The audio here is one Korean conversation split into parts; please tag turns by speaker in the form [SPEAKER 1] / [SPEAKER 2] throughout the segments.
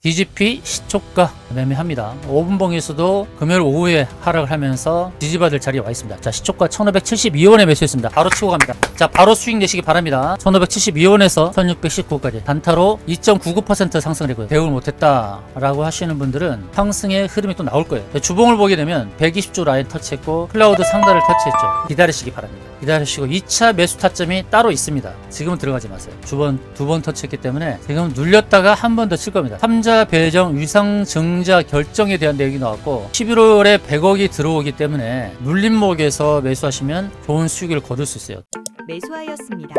[SPEAKER 1] DGP 시초가 매매합니다. 5분봉에서도 금요일 오후에 하락을 하면서 지지받을 자리에 와 있습니다. 자, 시초가 1572원에 매수했습니다. 바로 치고 갑니다. 자, 바로 수익 내시기 바랍니다. 1572원에서 1619까지 단타로 2.99% 상승을 했고요. 대응을 못했다라고 하시는 분들은 상승의 흐름이 또 나올 거예요. 주봉을 보게 되면 120주 라인 터치했고 클라우드 상단을 터치했죠. 기다리시기 바랍니다. 기다리시고 2차 매수 타점이 따로 있습니다. 지금은 들어가지 마세요. 두 번, 두 번 터치했기 때문에 지금 눌렸다가 한 번 더 칠 겁니다. 3자 배정 위상 증자 결정에 대한 내용이 나왔고 11월에 100억이 들어오기 때문에 눌림목에서 매수하시면 좋은 수익을 거둘 수 있어요.
[SPEAKER 2] 매수하였습니다.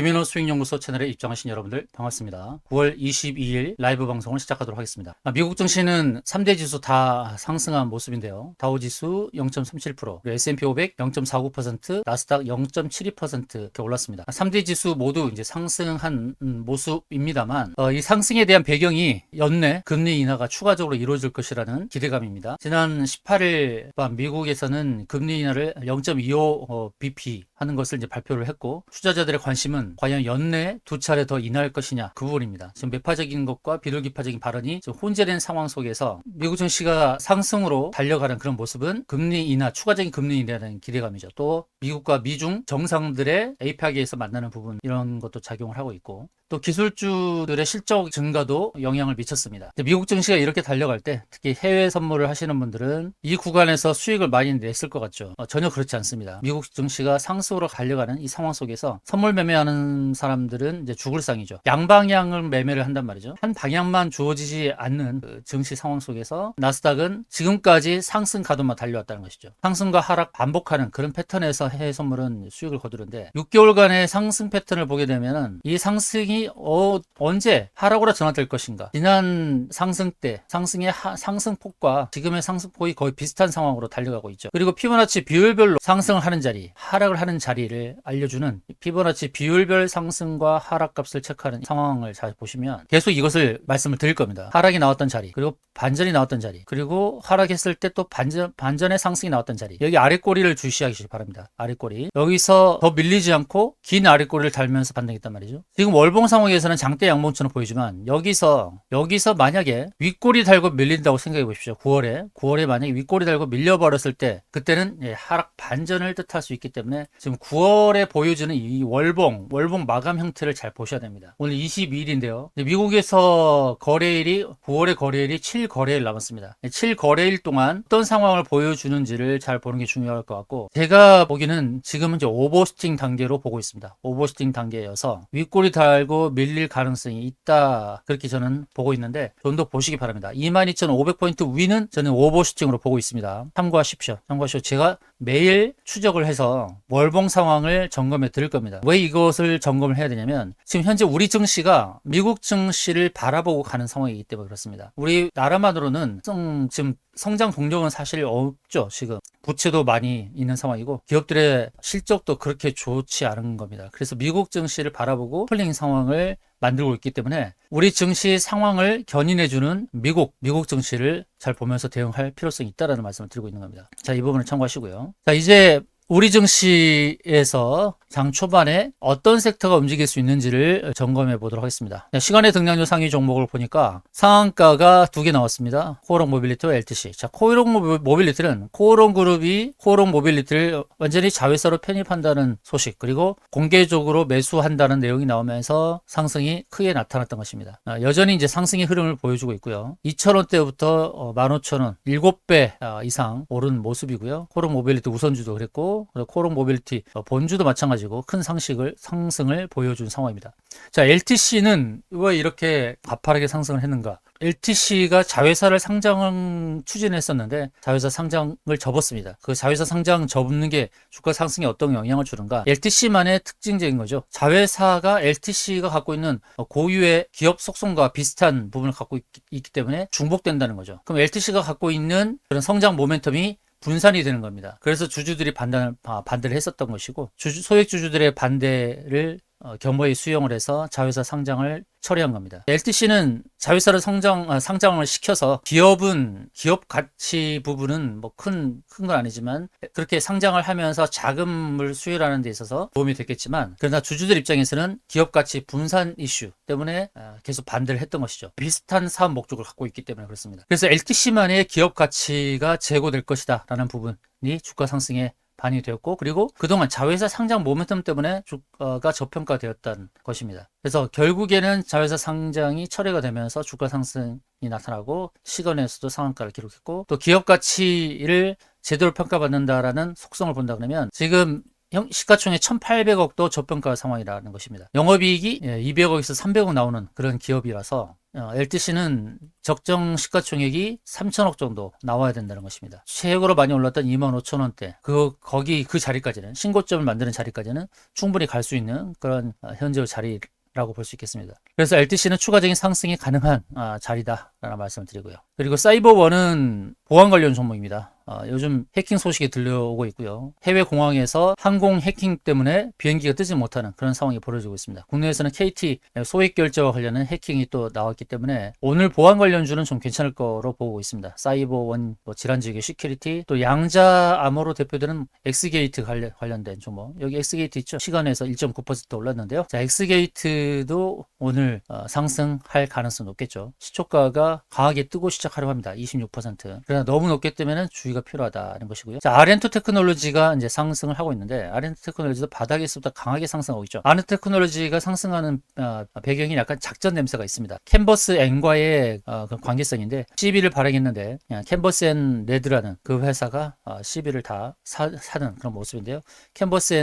[SPEAKER 1] 김인호 수익연구소 채널에 입장하신 여러분들 반갑습니다. 9월 22일 라이브 방송을 시작하도록 하겠습니다. 아, 미국 증시는 3대 지수 다 상승한 모습인데요. 다우지수 0.37%, S&P 500 0.49%, 나스닥 0.72% 이렇게 올랐습니다. 3대 지수 모두 이제 상승한 음, 모습입니다만 어, 이 상승에 대한 배경이 연내 금리 인하가 추가적으로 이루어질 것이라는 기대감입니다. 지난 18일 밤 미국에서는 금리 인하를 0.25 어, BP 하는 것을 이제 발표를 했고 투자자들의 관심은 과연 연내 두 차례 더 인하할 것이냐 그 부분입니다. 지금 매파적인 것과 비둘기파적인 발언이 혼재된 상황 속에서 미국 증시가 상승으로 달려가는 그런 모습은 금리 인하 추가적인 금리 인하라는 기대감이죠. 또 미국과 미중 정상들의 APEC에서 만나는 부분 이런 것도 작용을 하고 있고 또 기술주들의 실적 증가도 영향을 미쳤습니다. 미국 증시가 이렇게 달려갈 때 특히 해외 선물을 하시는 분들은 이 구간에서 수익을 많이 냈을 것 같죠. 어, 전혀 그렇지 않습니다. 미국 증시가 상승으로 달려가는 이 상황 속에서 선물 매매하는 사람들은 이제 죽을 상이죠. 양방향을 매매를 한단 말이죠. 한 방향만 주어지지 않는 그 증시 상황 속에서 나스닥은 지금까지 상승 가도만 달려왔다는 것이죠. 상승과 하락 반복하는 그런 패턴에서 해외 선물은 수익을 거두는데 6개월간의 상승 패턴을 보게 되면은 이 상승이 어, 언제 하락으로 전환될 것인가? 지난 상승 때 상승의 하- 상승폭과 지금의 상승폭이 거의 비슷한 상황으로 달려가고 있죠. 그리고 피보나치 비율별로 상승을 하는 자리, 하락을 하는 자리를 알려주는 피보나치 비율별 상승과 하락값을 체크하는 상황을 잘 보시면 계속 이것을 말씀을 드릴 겁니다. 하락이 나왔던 자리, 그리고 반전이 나왔던 자리, 그리고 하락했을 때 또 반전 반전의 상승이 나왔던 자리. 여기 아랫꼬리를 주시하시기 바랍니다. 아랫꼬리. 여기서 더 밀리지 않고 긴 아랫꼬리를 달면서 반등했단 말이죠. 지금 월봉 상황에서는 장대 양봉처럼 보이지만 여기서 여기서 만약에 윗꼬리 달고 밀린다고 생각해 보십시오. 9월에 9월에 만약에 윗꼬리 달고 밀려버렸을 때 그때는 예, 하락 반전을 뜻할 수 있기 때문에 지금 9월에 보여주는 이 월봉 월봉 마감 형태를 잘 보셔야 됩니다. 오늘 22일인데요. 미국에서 거래일이 9월의 거래일이 7거래일 남았습니다. 7거래일 동안 어떤 상황을 보여주는지를 잘 보는 게 중요할 것 같고 제가 보기에는 지금은 이제 오버슈팅 단계로 보고 있습니다. 오버슈팅 단계여서 윗꼬리 달고 밀릴 가능성이 있다 그렇게 저는 보고 있는데 좀 더 보시기 바랍니다. 22,500포인트 위는 저는 오버슈팅으로 보고 있습니다. 참고하십시오. 참고하시오. 제가 매일 추적을 해서 월봉 상황을 점검해 드릴 겁니다. 왜 이것을 점검을 해야 되냐면 지금 현재 우리 증시가 미국 증시를 바라보고 가는 상황이기 때문에 그렇습니다. 우리 나라만으로는 성- 지금 성장 동력은 사실 없죠. 지금 부채도 많이 있는 상황이고 기업들의 실적도 그렇게 좋지 않은 겁니다. 그래서 미국 증시를 바라보고 폴링 상황을 만들고 있기 때문에 우리 증시 상황을 견인해주는 미국, 미국 증시를 잘 보면서 대응할 필요성이 있다라는 말씀을 드리고 있는 겁니다. 자, 이 부분을 참고하시고요. 자, 이제 우리 증시에서 장 초반에 어떤 섹터가 움직일 수 있는지를 점검해 보도록 하겠습니다. 자, 시간의 등락률 상위 종목을 보니까 상한가가 두 개 나왔습니다. 코오롱 모빌리티와 LTC. 자, 코오롱 모빌- 모빌리티는 코오롱 그룹이 코오롱 모빌리티를 완전히 자회사로 편입한다는 소식 그리고 공개적으로 매수한다는 내용이 나오면서 상승이 크게 나타났던 것입니다. 아, 여전히 이제 상승의 흐름을 보여주고 있고요. 2,000원대부터 어, 15,000원, 7배 아, 이상 오른 모습이고요. 코오롱 모빌리티 우선주도 그랬고 그리고 코오롱 모빌리티 어, 본주도 마찬가지고 큰 상식을 상승을 보여준 상황입니다. 자, LTC는 왜 이렇게 가파르게 상승을 했는가? LTC가 자회사를 상장 추진했었는데 자회사 상장을 접었습니다. 그 자회사 상장 접는 게 주가 상승에 어떤 영향을 주는가? LTC만의 특징적인 거죠. 자회사가 LTC가 갖고 있는 고유의 기업 속성과 비슷한 부분을 갖고 있, 있기 때문에 중복된다는 거죠. 그럼 LTC가 갖고 있는 그런 성장 모멘텀이 분산이 되는 겁니다. 그래서 주주들이 반대, 아, 반대를 했었던 것이고 주주, 소액 주주들의 반대를 어, 겸허히 수용을 해서 자회사 상장을 처리한 겁니다. LTC는 자회사를 상장, 아, 상장을 시켜서 기업은 기업 가치 부분은 뭐 큰 큰 건 아니지만 그렇게 상장을 하면서 자금을 수혈하는 데 있어서 도움이 됐겠지만 그러나 주주들 입장에서는 기업 가치 분산 이슈 때문에 아, 계속 반대를 했던 것이죠. 비슷한 사업 목적을 갖고 있기 때문에 그렇습니다. 그래서 LTC만의 기업 가치가 제고될 것이다 라는 부분이 주가 상승에 반이 되었고 그리고 그동안 자회사 상장 모멘텀 때문에 주가가 저평가되었던 것입니다. 그래서 결국에는 자회사 상장이 철회가 되면서 주가 상승이 나타나고 시간에서도 상한가를 기록했고 또 기업 가치를 제대로 평가받는다라는 속성을 본다 그러면 지금 형- 시가총액 1,800억도 저평가 상황이라는 것입니다. 영업이익이 200억에서 300억 나오는 그런 기업이라서 LTC는 적정 시가총액이 3천억 정도 나와야 된다는 것입니다. 최고로 많이 올랐던 2만 5천 원대 그 거기 그 자리까지는 신고점을 만드는 자리까지는 충분히 갈 수 있는 그런 어, 현재의 자리라고 볼 수 있겠습니다. 그래서 LTC는 추가적인 상승이 가능한 아, 자리다라는 말씀을 드리고요. 그리고 사이버원은 보안 관련 종목입니다. 어, 요즘 해킹 소식이 들려오고 있고요. 해외 공항에서 항공 해킹 때문에 비행기가 뜨지 못하는 그런 상황이 벌어지고 있습니다. 국내에서는 KT 소액 결제와 관련한 해킹이 또 나왔기 때문에 오늘 보안 관련주는 좀 괜찮을 거로 보고 있습니다. 사이버원, 뭐 질환지계 시큐리티, 또 양자 암호로 대표되는 엑스게이트 관련, 관련된 종목. 여기 엑스게이트 있죠? 시간에서 1.9% 올랐는데요. 자, 엑스게이트도 오늘 어, 상승할 가능성이 높겠죠. 시초가가 강하게 뜨고 시작하려고 합니다. 26%. 그러나 너무 높기 때문에 주의가 필요하다는 것이고요. 자, 아렌토 테크놀로지가 이제 상승을 하고 있는데 아렌토 테크놀로지도 바닥에서부터 강하게 상승하고 있죠. 아렌토 테크놀로지가 상승하는 어, 배경이 약간 작전 냄새가 있습니다. 캔버스 N과의 어, 그 관계성인데 CB를 발행했는데 어, 캔버스 N 레드라는 그 회사가 어, CB를 다 사, 사는 그런 모습인데요. 캔버스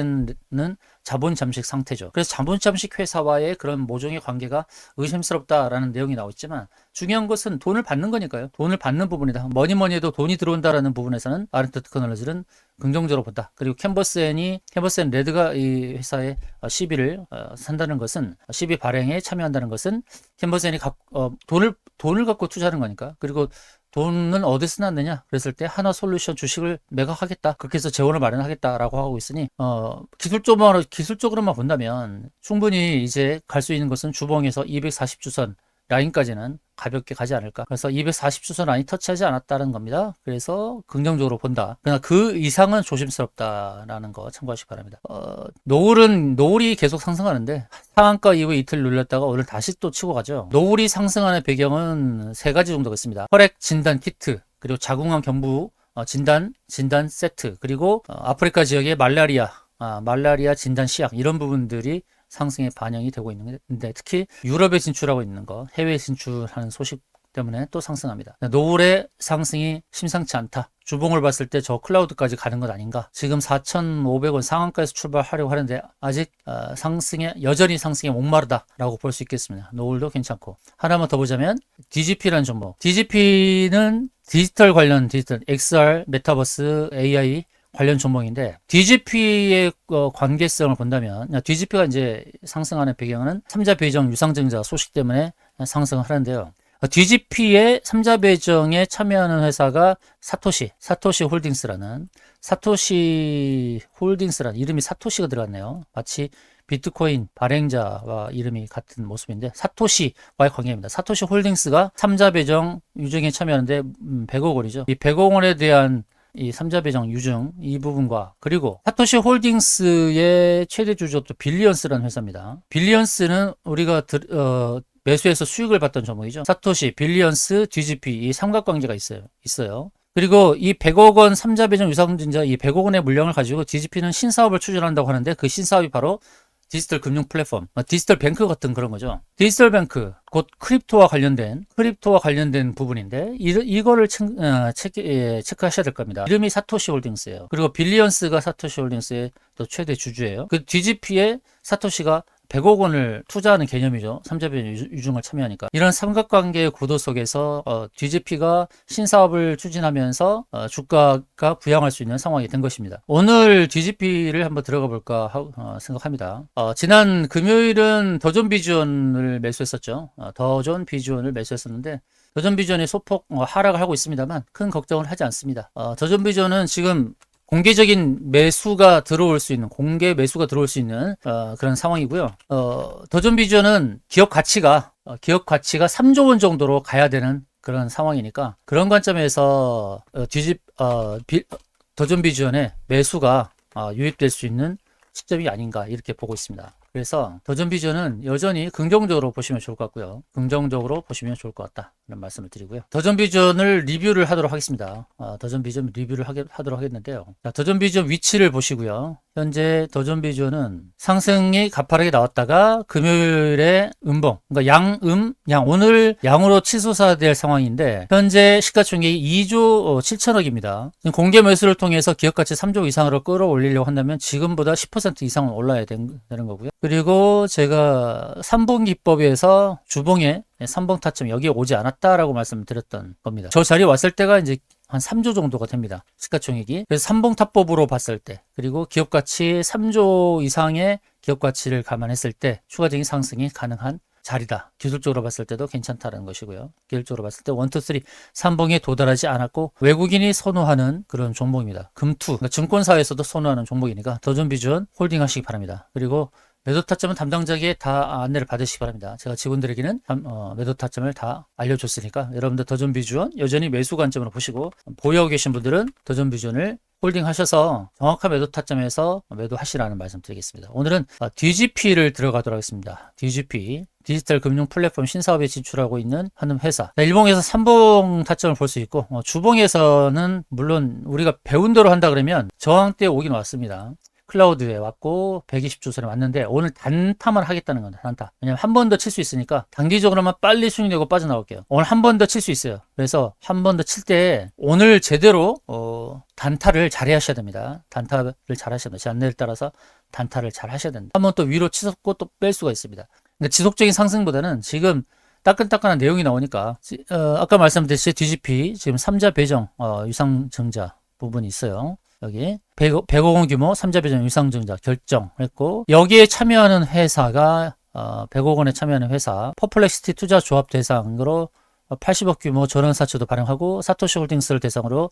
[SPEAKER 1] N은 자본 잠식 상태죠. 그래서 자본 잠식 회사와의 그런 모종의 관계가 의심스럽다라는 내용이 나와 있지만 중요한 것은 돈을 받는 거니까요. 돈을 받는 부분이다. 뭐니 뭐니 해도 돈이 들어온다라는 부분에서는 아르트 테크놀로지는 긍정적으로 본다. 그리고 캔버스엔이 캔버스엔 레드가 이 회사의 시비를 어, 산다는 것은 시비 발행에 참여한다는 것은 캔버스엔이 각, 어, 돈을 돈을 갖고 투자하는 거니까. 그리고 돈은 어디서 났느냐? 그랬을 때 하나 솔루션 주식을 매각하겠다. 그렇게 해서 재원을 마련하겠다라고 하고 있으니 어, 기술적으로 기술적으로만 본다면 충분히 이제 갈 수 있는 것은 주봉에서 240주선 라인까지는 가볍게 가지 않을까. 그래서 240주선 라인 터치하지 않았다는 겁니다. 그래서 긍정적으로 본다. 그러나 그 이상은 조심스럽다라는 거 참고하시기 바랍니다. 어, 노을은 노을이 계속 상승하는데 상한가 이후에 이틀 눌렸다가 오늘 다시 또 치고 가죠. 노을이 상승하는 배경은 세 가지 정도가 있습니다. 혈액 진단 키트 그리고 자궁암 경부 어, 진단 진단 세트 그리고 어, 아프리카 지역의 말라리아 아, 말라리아 진단 시약 이런 부분들이 상승에 반영이 되고 있는데 특히 유럽에 진출하고 있는 거 해외 진출하는 소식 때문에 또 상승합니다. 노을의 상승이 심상치 않다. 주봉을 봤을 때 저 클라우드까지 가는 것 아닌가? 지금 4,500원 상한가에서 출발하려고 하는데 아직 어, 상승에 여전히 상승에 목마르다라고 볼 수 있겠습니다. 노을도 괜찮고 하나만 더 보자면 DGP라는 종목. DGP는 디지털 관련 디지털 XR, 메타버스, AI 관련 종목인데 DGP의 어, 관계성을 본다면 DGP가 이제 상승하는 배경은 3자 배정 유상증자 소식 때문에 상승을 하는데요. DGP의 3자 배정에 참여하는 회사가 사토시, 사토시 홀딩스라는 사토시 홀딩스라는 이름이 사토시가 들어갔네요. 마치 비트코인 발행자와 이름이 같은 모습인데 사토시와의 관계입니다. 사토시 홀딩스가 3자 배정 유정에 참여하는데 100억 원이죠. 이 100억 원에 대한 이 삼자 배정 유증 이 부분과 그리고 사토시 홀딩스의 최대 주주도 빌리언스라는 회사입니다. 빌리언스는 우리가 들, 어, 매수해서 수익을 받던 종목이죠. 사토시, 빌리언스, DGP 이 삼각관계가 있어요. 있어요. 그리고 이 100억 원 삼자 배정 유상증자 이 100억 원의 물량을 가지고 DGP는 신사업을 추진한다고 하는데 그 신사업이 바로 디지털 금융 플랫폼, 어, 디지털 뱅크 같은 그런 거죠. 디지털 뱅크, 곧 크립토와 관련된, 크립토와 관련된 부분인데, 이, 이거를 체, 어, 체크, 예, 체크하셔야 될 겁니다. 이름이 사토시 홀딩스예요. 그리고 빌리언스가 사토시 홀딩스의 또 최대 주주예요. 그 DGP의 사토시가 100억 원을 투자하는 개념이죠. 삼자변 유중을 참여하니까. 이런 삼각관계의 구도 속에서 어, DGP가 신사업을 추진하면서 어, 주가가 부양할 수 있는 상황이 된 것입니다. 오늘 DGP를 한번 들어가 볼까 하, 어, 생각합니다. 어, 지난 금요일은 더존 비주언을 매수했었죠. 어, 더존 비주언을 매수했었는데 더존 비전이 소폭 어, 하락을 하고 있습니다만 큰 걱정을 하지 않습니다. 어, 더존 비전은 지금 공개적인 매수가 들어올 수 있는 공개 매수가 들어올 수 있는 어, 그런 상황이고요. 어, 더존 비전은 기업 가치가 어, 기업 가치가 3조 원 정도로 가야 되는 그런 상황이니까 그런 관점에서 어, 뒤집 어, 비, 더존 비전의 매수가 어, 유입될 수 있는 시점이 아닌가 이렇게 보고 있습니다. 그래서 더전 비전은 여전히 긍정적으로 보시면 좋을 것 같고요. 긍정적으로 보시면 좋을 것 같다. 이런 말씀을 드리고요. 더전 비전을 리뷰를 하도록 하겠습니다. 아, 더전 비전 리뷰를 하게, 하도록 하겠는데요. 자, 더전 비전 위치를 보시고요. 현재 비전은 상승이 가파르게 나왔다가 금요일에 음봉, 그러니까 양 음, 양 오늘 양으로 치솟아될 상황인데 현재 시가총액이 2조 7천억입니다. 공개 매수를 통해서 기업 가치 3조 이상으로 끌어올리려고 한다면 지금보다 10% 이상은 올라야 되는 거고요. 그리고 제가 삼봉기법에서 주봉에 삼봉 타점 여기에 오지 않았다라고 말씀드렸던 겁니다. 저 자리에 왔을 때가 이제 한 3조 정도가 됩니다. 시가총액이. 그래서 삼봉탑법으로 봤을 때, 그리고 기업 가치 3조 이상의 기업 가치를 감안했을 때 추가적인 상승이 가능한 자리다. 기술적으로 봤을 때도 괜찮다는 것이고요. 기술적으로 봤을 때 1, 2, 3, 3봉에 도달하지 않았고 외국인이 선호하는 그런 종목입니다. 금투, 그러니까 증권사에서도 선호하는 종목이니까 더존 비전 홀딩 하시기 바랍니다. 그리고 매도 타점은 담당자에게 다 안내를 받으시기 바랍니다. 제가 직원들에게는 어, 매도 타점을 다 알려줬으니까 여러분들 더존 비전 여전히 매수 관점으로 보시고 보유하고 계신 분들은 더존 비전을 홀딩 하셔서 정확한 매도 타점에서 매도하시라는 말씀 드리겠습니다. 오늘은 DGP를 들어가도록 하겠습니다. DGP 디지털 금융 플랫폼 신사업에 진출하고 있는 하는 회사. 일봉에서 삼봉 타점을 볼 수 있고 어, 주봉에서는 물론 우리가 배운 대로 한다 그러면 저항대 오긴 왔습니다. 클라우드에 왔고 120주선에 왔는데 오늘 단타만 하겠다는 겁니다. 단타. 왜냐면 한 번 더 칠 수 있으니까 단기적으로만 빨리 수익 내고 빠져나올게요. 오늘 한 번 더 칠 수 있어요. 그래서 한 번 더 칠 때 오늘 제대로 어, 단타를 잘 하셔야 됩니다. 단타를 잘 하셔야 됩니다. 제 안내를 따라서 단타를 잘 하셔야 된다. 한 번 또 위로 치솟고 또 뺄 수가 있습니다. 근데 지속적인 상승보다는 지금 따끈따끈한 내용이 나오니까 어, 아까 말씀드렸듯이 DGP 지금 3자 배정 어, 유상증자 부분이 있어요. 여기 100억, 100억 원 규모 3자 배정 유상증자 결정했고 여기에 참여하는 회사가 어, 100억 원에 참여하는 회사 퍼플렉시티 투자 조합 대상으로 80억 규모 전환 사채도 발행하고 사토시 홀딩스를 대상으로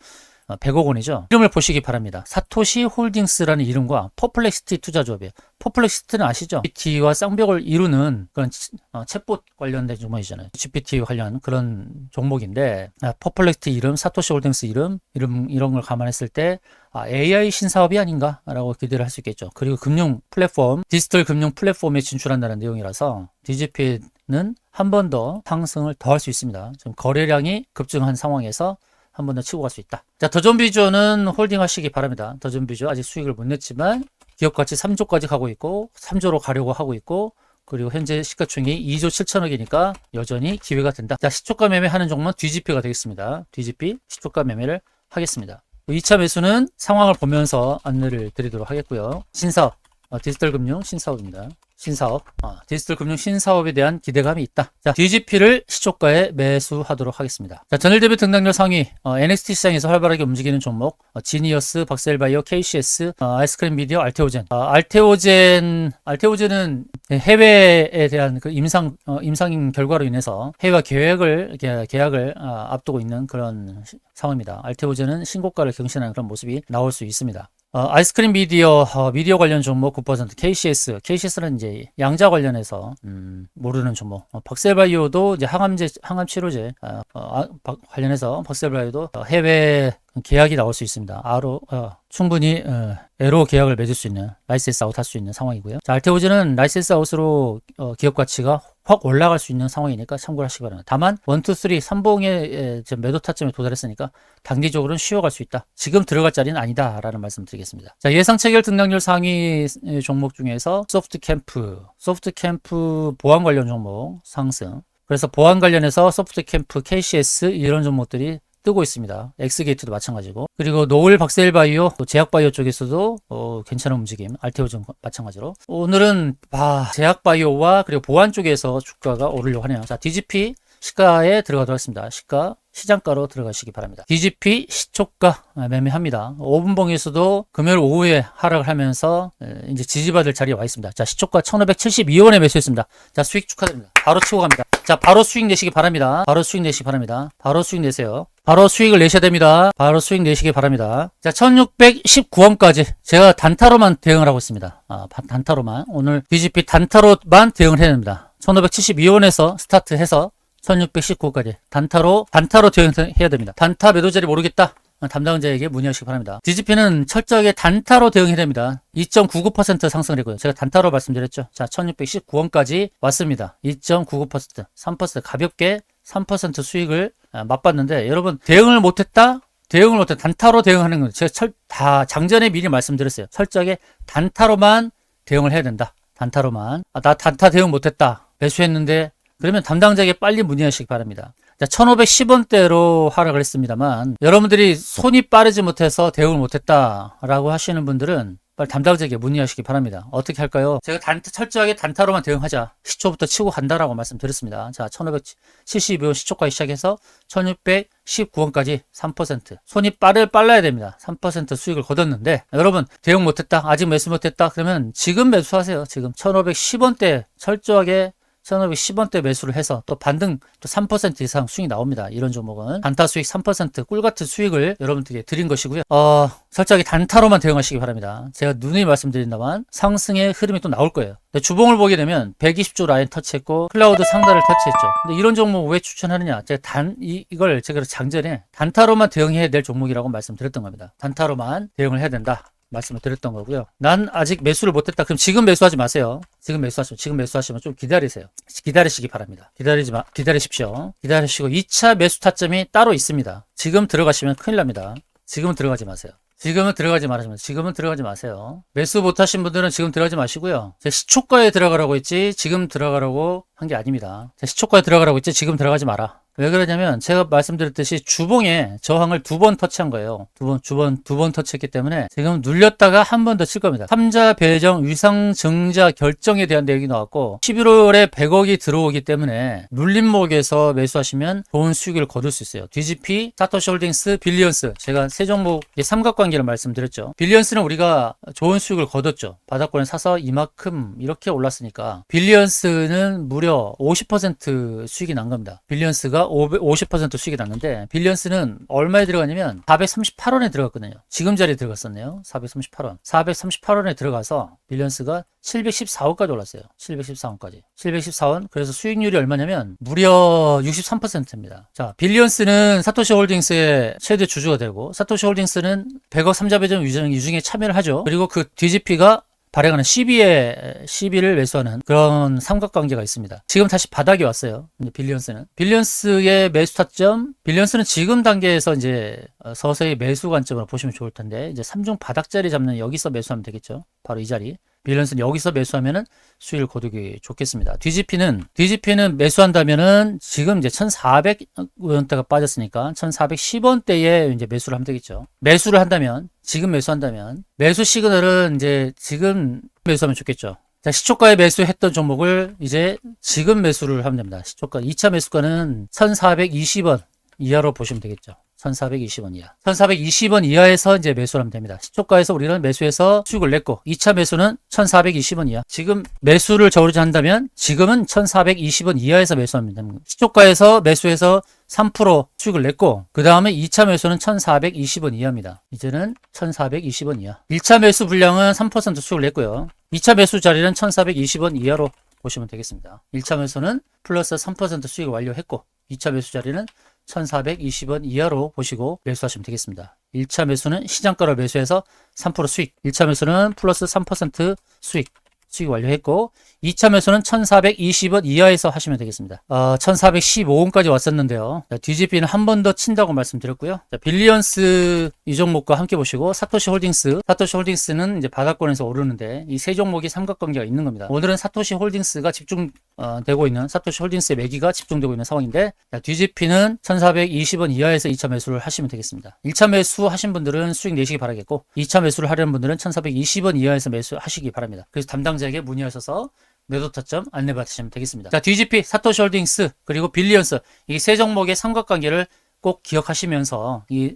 [SPEAKER 1] 100억 원이죠. 이름을 보시기 바랍니다. 사토시 홀딩스라는 이름과 퍼플렉시티 투자조합이에요. 퍼플렉시티는 아시죠? GPT와 쌍벽을 이루는 그런 챗봇 관련된 종목이잖아요. GPT 관련 그런 종목인데 퍼플렉시티 이름, 사토시 홀딩스 이름, 이름 이런 걸 감안했을 때 아, AI 신사업이 아닌가라고 기대를 할 수 있겠죠. 그리고 금융 플랫폼, 디지털 금융 플랫폼에 진출한다는 내용이라서 DGP는 한 번 더 상승을 더 할 수 있습니다. 지금 거래량이 급증한 상황에서 한 번 더 치고 갈 수 있다. 자, 더존비전은 홀딩 하시기 바랍니다. 더존비전 아직 수익을 못 냈지만 기업 가치 3조까지 가고 있고 3조로 가려고 하고 있고 그리고 현재 시가총액이 2조 7천억이니까 여전히 기회가 된다. 자, 시초가 매매하는 종목은 DGP가 되겠습니다. DGP 시초가 매매를 하겠습니다. 2차 매수는 상황을 보면서 안내를 드리도록 하겠고요. 신사업, 어, 디지털 금융 신사업입니다. 신사업, 어, 디지털 금융 신사업에 대한 기대감이 있다. 자, DGP를 시초가에 매수하도록 하겠습니다. 자, 전일 대비 등락률 상위, 어, NXT 시장에서 활발하게 움직이는 종목, 어, 지니어스, 박셀바이오, KCS, 어, 아이스크림 미디어, 알테오젠. 어, 알테오젠, 알테오젠은 해외에 대한 그 임상, 어, 임상 결과로 인해서 해외 계획을, 계약을 어, 앞두고 있는 그런 시, 상황입니다. 알테오젠은 신고가를 경신하는 그런 모습이 나올 수 있습니다. 어, 아이스크림 미디어, 어, 미디어 관련 종목 9%, KCS, KCS는 이제 양자 관련해서, 음, 모르는 종목. 어, 박셀바이오도 이제 항암제, 항암치료제, 어, 어, 아, 관련해서 박셀바이오도 어, 해외 계약이 나올 수 있습니다. 아로, 어, 충분히, 어, 에로 계약을 맺을 수 있는, 라이센스 아웃 할 수 있는 상황이고요. 자, 알테오즈는 라이센스 아웃으로, 어, 기업 가치가 확 올라갈 수 있는 상황이니까 참고를 하시기 바랍니다. 다만 1, 2, 3, 3봉의 매도 타점에 도달했으니까 단기적으로는 쉬어갈 수 있다. 지금 들어갈 자리는 아니다라는 말씀 드리겠습니다. 자, 예상 체결 등락률 상위 종목 중에서 소프트 캠프, 소프트 캠프 보안 관련 종목 상승. 그래서 보안 관련해서 소프트 캠프, KCS 이런 종목들이 뜨고 있습니다. 엑스게이트도 마찬가지고 그리고 노을 박셀바이오 제약바이오 쪽에서도 어, 괜찮은 움직임 알테오전 마찬가지로 오늘은 바, 제약바이오와 그리고 보안 쪽에서 주가가 오르려고 하네요. 자 DGP 시가에 들어가도록 하겠습니다. 시가 시장가로 들어가시기 바랍니다. DGP 시초가 매매합니다. 5분봉에서도 금요일 오후에 하락을 하면서 이제 지지받을 자리에 와 있습니다. 자, 시초가 1572원에 매수했습니다. 자, 수익 축하드립니다. 바로 치고 갑니다. 자, 바로 수익 내시기 바랍니다. 바로 수익 내시기 바랍니다. 바로 수익 내세요. 바로 수익을 내셔야 됩니다. 바로 수익 내시기 바랍니다. 자, 1619원까지 제가 단타로만 대응을 하고 있습니다. 아, 바- 단타로만. 오늘 DGP 단타로만 대응을 해야 됩니다. 1572원에서 스타트해서 1619까지 단타로 단타로 대응해야 됩니다. 단타 매도 자리 모르겠다. 아, 담당자에게 문의하시기 바랍니다. DGP는 철저하게 단타로 대응해야 됩니다. 2.99% 상승을 했고요. 제가 단타로 말씀드렸죠. 자, 1619원까지 왔습니다. 2.99%, 3% 가볍게 3% 수익을 아, 맛봤는데 여러분 대응을 못했다? 대응을 못해 단타로 대응하는 건 제가 철, 다 장전에 미리 말씀드렸어요. 철저하게 단타로만 대응을 해야 된다. 단타로만. 아, 나 단타 대응 못했다. 매수했는데 그러면 담당자에게 빨리 문의하시기 바랍니다. 자, 1510원대로 하락을 했습니다만 여러분들이 손이 빠르지 못해서 대응을 못했다라고 하시는 분들은 빨리 담당자에게 문의하시기 바랍니다. 어떻게 할까요? 제가 단타, 철저하게 단타로만 대응하자. 시초부터 치고 간다라고 말씀드렸습니다. 자, 1572원 시초까지 시작해서 1619원까지 3%. 손이 빠를 빨라야 됩니다. 3% 수익을 거뒀는데 여러분 대응 못했다. 아직 매수 못했다. 그러면 지금 매수하세요. 지금 1510원대 철저하게 1510원대 매수를 해서 또 반등 또 3% 이상 수익이 나옵니다. 이런 종목은 단타 수익 3% 꿀같은 수익을 여러분들에게 드린 것이고요. 어, 철저하게 단타로만 대응하시기 바랍니다. 제가 누누이 말씀드린다만 상승의 흐름이 또 나올 거예요. 주봉을 보게 되면 120조 라인 터치했고 클라우드 상단을 터치했죠. 근데 이런 종목 왜 추천하느냐? 제가 단 이, 이걸 제가 장전에 단타로만 대응해야 될 종목이라고 말씀드렸던 겁니다. 단타로만 대응을 해야 된다. 말씀을 드렸던 거고요. 난 아직 매수를 못했다. 그럼 지금 매수하지 마세요. 지금 매수하시면 지금 매수하시면 좀 기다리세요. 기다리시기 바랍니다. 기다리지 마 기다리십시오. 기다리시고 2차 매수 타점이 따로 있습니다. 지금 들어가시면 큰일 납니다. 지금은 들어가지 마세요. 지금은 들어가지 말아주면 지금은 들어가지 마세요. 매수 못하신 분들은 지금 들어가지 마시고요. 제 시초가에 들어가라고 했지 지금 들어가라고 한 게 아닙니다. 제 시초가에 들어가라고 했지 지금 들어가지 마라. 왜 그러냐면 제가 말씀드렸듯이 주봉에 저항을 두 번 터치한 거예요. 두 번, 두 번, 두 번 터치했기 때문에 지금 눌렸다가 한 번 더 칠 겁니다. 3자 배정 위상 증자 결정에 대한 내용이 나왔고 11월에 100억이 들어오기 때문에 눌림목에서 매수하시면 좋은 수익을 거둘 수 있어요. DGP, 사토시 홀딩스, 빌리언스 제가 세 종목의 삼각관계를 말씀드렸죠. 빌리언스는 우리가 좋은 수익을 거뒀죠. 바닥권에 사서 이만큼 이렇게 올랐으니까 빌리언스는 무려 50% 수익이 난 겁니다. 빌리언스가 50% 수익이 났는데 빌리언스는 얼마에 들어갔냐면 438원에 들어갔거든요. 지금 자리에 들어갔었네요. 438원. 438원에 들어가서 빌리언스가 714원까지 올랐어요. 714원까지. 714원. 그래서 수익률이 얼마냐면 무려 63%입니다. 자, 빌리언스는 사토시 홀딩스의 최대 주주가 되고 사토시 홀딩스는 100억 3자 배정 유증, 유증에 참여를 하죠. 그리고 그 DGP가 발행하는 CB에 CB를 매수하는 그런 삼각관계가 있습니다. 지금 다시 바닥에 왔어요. 빌리언스는 빌리언스의 매수 타점, 빌리언스는 지금 단계에서 이제 어, 서서히 매수 관점으로 보시면 좋을 텐데 이제 3중 바닥 자리 잡는 여기서 매수하면 되겠죠. 바로 이 자리. 빌런스는 여기서 매수하면은 수익을 거두기 좋겠습니다. DGP는 DGP는 매수한다면은 지금 이제 1,400원대가 빠졌으니까 1,410원대에 이제 매수를 하면 되겠죠. 매수를 한다면 지금 매수한다면 매수 시그널은 이제 지금 매수하면 좋겠죠. 자, 시초가에 매수했던 종목을 이제 지금 매수를 하면 됩니다. 시초가 2차 매수가는 1,420원 이하로 보시면 되겠죠. 1420원 이하. 1420원 이하에서 이제 매수를 하면 됩니다. 시초가에서 우리는 매수해서 수익을 냈고 2차 매수는 1420원 이하. 지금 매수를 저울지 한다면 지금은 1420원 이하에서 매수하면 됩니다. 시초가에서 매수해서 3% 수익을 냈고 그 다음에 2차 매수는 1420원 이하입니다. 이제는 1420원 이하. 1차 매수 분량은 3% 수익을 냈고요. 2차 매수 자리는 1420원 이하로 보시면 되겠습니다. 1차 매수는 플러스 3% 수익을 완료했고 2차 매수 자리는 1420원 이하로 보시고 매수하시면 되겠습니다. 1차 매수는 시장가로 매수해서 3% 수익, 1차 매수는 플러스 3% 수익, 수익 완료했고 2차 매수는 1420원 이하에서 하시면 되겠습니다. 어, 1415원까지 왔었는데요. 자, DGP는 한 번 더 친다고 말씀드렸고요. 자, 빌리언스 이 종목과 함께 보시고 사토시 홀딩스, 사토시 홀딩스는 이제 바닥권에서 오르는데 이 세 종목이 삼각관계가 있는 겁니다. 오늘은 사토시 홀딩스가 집중 어, 되고 있는 사토시 홀딩스의 매기가 집중되고 있는 상황인데 자, DGP는 1420원 이하에서 2차 매수를 하시면 되겠습니다. 1차 매수 하신 분들은 수익 내시기 바라겠고 2차 매수를 하려는 분들은 1420원 이하에서 매수하시기 바랍니다. 그래서 담당자 에게 문의하셔서 매도 타점 안내 받으시면 되겠습니다. 자, DGP, 사토시 홀딩스, 그리고 빌리언스 이 세 종목의 삼각관계를 꼭 기억하시면서 이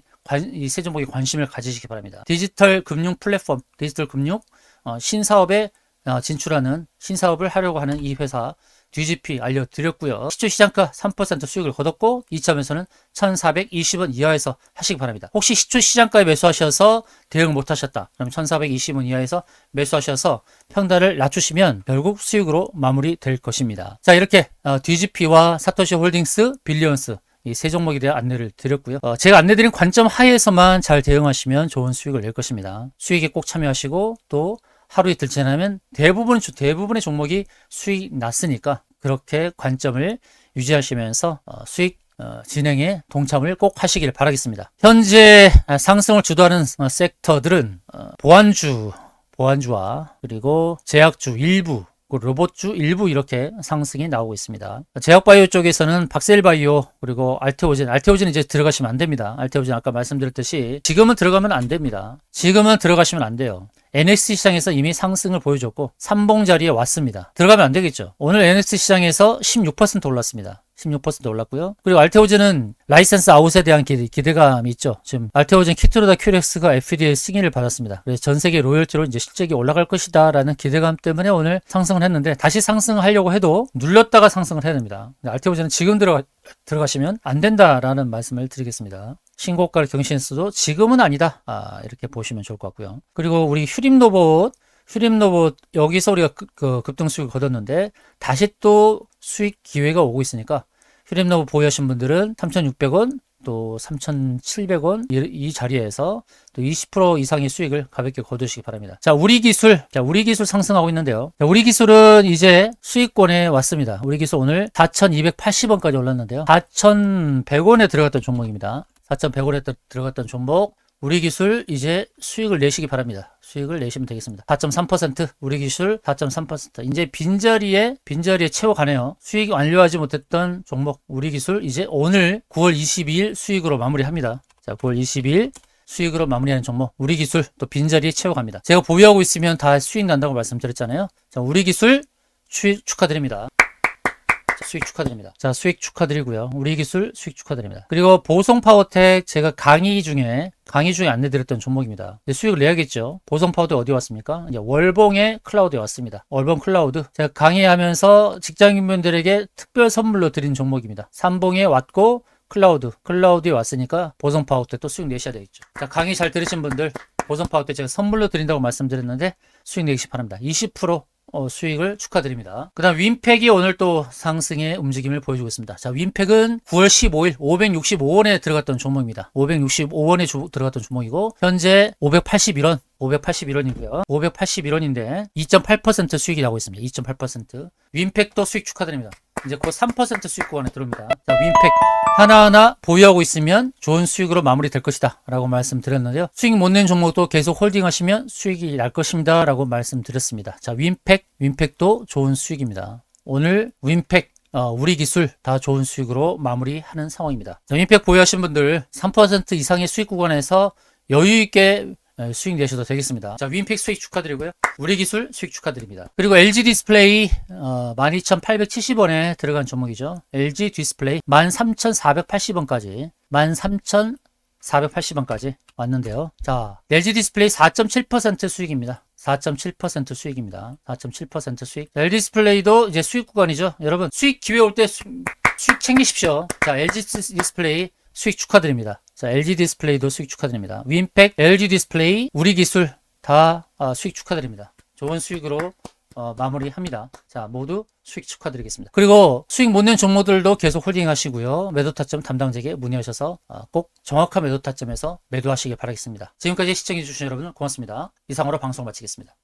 [SPEAKER 1] 이세 종목에 관심을 가지시기 바랍니다. 디지털 금융 플랫폼, 디지털 금융 어, 신사업에 어, 진출하는 신사업을 하려고 하는 이 회사 뒤집히 알려드렸고요. 시초 시장가 3% 수익을 거뒀고 이점에서는 1,420원 이하에서 하시기 바랍니다. 혹시 시초 시장가에 매수하셔서 대응 못하셨다. 그럼 1,420원 이하에서 매수하셔서 평단을 낮추시면 결국 수익으로 마무리될 것입니다. 자 이렇게 어, 뒤집히와 사토시 홀딩스, 빌리언스 이세 종목에 대한 안내를 드렸고요. 어, 제가 안내드린 관점 하에서만 잘 대응하시면 좋은 수익을 낼 것입니다. 수익에 꼭 참여하시고 또 하루 이틀 지나면 대부분 대부분의 종목이 수익 났으니까 그렇게 관점을 유지하시면서 어, 수익 어, 진행에 동참을 꼭 하시길 바라겠습니다. 현재 상승을 주도하는 어, 섹터들은 어, 보안주, 보안주와 그리고 제약주 일부 그 로봇주 일부 이렇게 상승이 나오고 있습니다. 제약바이오 쪽에서는 박셀바이오 그리고 알테오젠, 알테오젠 이제 들어가시면 안 됩니다. 알테오젠 아까 말씀드렸듯이 지금은 들어가면 안 됩니다. 지금은 들어가시면 안 돼요. NS 시장에서 이미 상승을 보여줬고 삼봉 자리에 왔습니다. 들어가면 안 되겠죠. 오늘 NS 시장에서 16% 올랐습니다. 16% 올랐고요. 그리고 알테오젠은 라이센스 아웃에 대한 기대, 감이 있죠. 지금 알테오젠 키트로다 큐렉스가 FDA 승인을 받았습니다. 그래서 전 세계 로열티로 이제 실적이 올라갈 것이다라는 기대감 때문에 오늘 상승을 했는데 다시 상승을 하려고 해도 눌렸다가 상승을 해야 됩니다. 알테오젠은 지금 들어가 들어가시면 안 된다라는 말씀을 드리겠습니다. 신고가를 경신했어도 지금은 아니다. 아, 이렇게 보시면 좋을 것 같고요. 그리고 우리 휴림 로봇, 휴림 로봇 여기서 우리가 급, 그 급등 수익을 거뒀는데 다시 또 수익 기회가 오고 있으니까 휴림 로봇 보유하신 분들은 3,600원 또 3,700원 이, 이, 자리에서 또 20% 이상의 수익을 가볍게 거두시기 바랍니다. 자, 우리 기술. 자, 우리 기술 상승하고 있는데요. 자, 우리 기술은 이제 수익권에 왔습니다. 우리 기술 오늘 4,280원까지 올랐는데요. 4,100원에 들어갔던 종목입니다. 4,100원에 들어갔던 종목 우리 기술 이제 수익을 내시기 바랍니다. 수익을 내시면 되겠습니다. 4.3% 우리 기술 4.3% 이제 빈자리에 빈자리에 채워가네요. 수익 완료하지 못했던 종목 우리 기술 이제 오늘 9월 22일 수익으로 마무리합니다. 자, 9월 22일 수익으로 마무리하는 종목 우리 기술 또 빈자리에 채워갑니다. 제가 보유하고 있으면 다 수익 난다고 말씀드렸잖아요. 자, 우리 기술 수익 축하드립니다. 수익 축하드립니다. 자, 수익 축하드리고요. 우리 기술 수익 축하드립니다. 그리고 보성 파워텍 제가 강의 중에 강의 중에 안내드렸던 종목입니다. 수익을 내야겠죠. 보성 파워텍 어디 왔습니까? 이제 월봉의 클라우드에 왔습니다. 월봉 클라우드. 제가 강의하면서 직장인분들에게 특별 선물로 드린 종목입니다. 삼봉에 왔고 클라우드, 클라우드에 왔으니까 보성 파워텍 또 수익 내셔야 되겠죠. 자, 강의 잘 들으신 분들 보성 파워텍 제가 선물로 드린다고 말씀드렸는데 수익 내시 바랍니다. 20% 어, 수익을 축하드립니다. 그 다음 윈팩이 오늘 또 상승의 움직임을 보여주고 있습니다. 자, 윈팩은 9월 15일 565원에 들어갔던 종목입니다. 565원에 주, 들어갔던 종목이고 현재 581원 581원이고요. 581원인데 2.8% 수익이 나고 있습니다. 2.8%. 윈팩도 수익 축하드립니다. 이제 곧 3% 수익 구간에 들어옵니다. 자, 윈팩 하나하나 보유하고 있으면 좋은 수익으로 마무리될 것이다. 라고 말씀드렸는데요. 수익 못 낸 종목도 계속 홀딩하시면 수익이 날 것입니다. 라고 말씀드렸습니다. 자, 윈팩, 윈팩도 좋은 수익입니다. 오늘 윈팩 어, 우리 기술 다 좋은 수익으로 마무리하는 상황입니다. 자, 윈팩 보유하신 분들 3% 이상의 수익 구간에서 여유 있게 수익 내셔도 되겠습니다. 자, 윈팩 수익 축하드리고요. 우리 기술 수익 축하드립니다. 그리고 LG 디스플레이 어, 12,870원에 들어간 종목이죠. LG 디스플레이 13,480원까지 13,480원까지 왔는데요. 자, LG 디스플레이 4.7% 수익입니다. 4.7% 수익입니다. 4.7% 수익. LG 디스플레이도 이제 수익 구간이죠. 여러분, 수익 기회 올 때 수익 챙기십시오. 자, LG 디스플레이 수익 축하드립니다. 자, LG 디스플레이도 수익 축하드립니다. 윈팩, LG 디스플레이, 우리 기술 다 어, 수익 축하드립니다. 좋은 수익으로 어, 마무리합니다. 자, 모두 수익 축하드리겠습니다. 그리고 수익 못 낸 종목들도 계속 홀딩 하시고요. 매도 타점 담당자에게 문의하셔서 어, 꼭 정확한 매도 타점에서 매도하시길 바라겠습니다. 지금까지 시청해주신 여러분 고맙습니다. 이상으로 방송 마치겠습니다.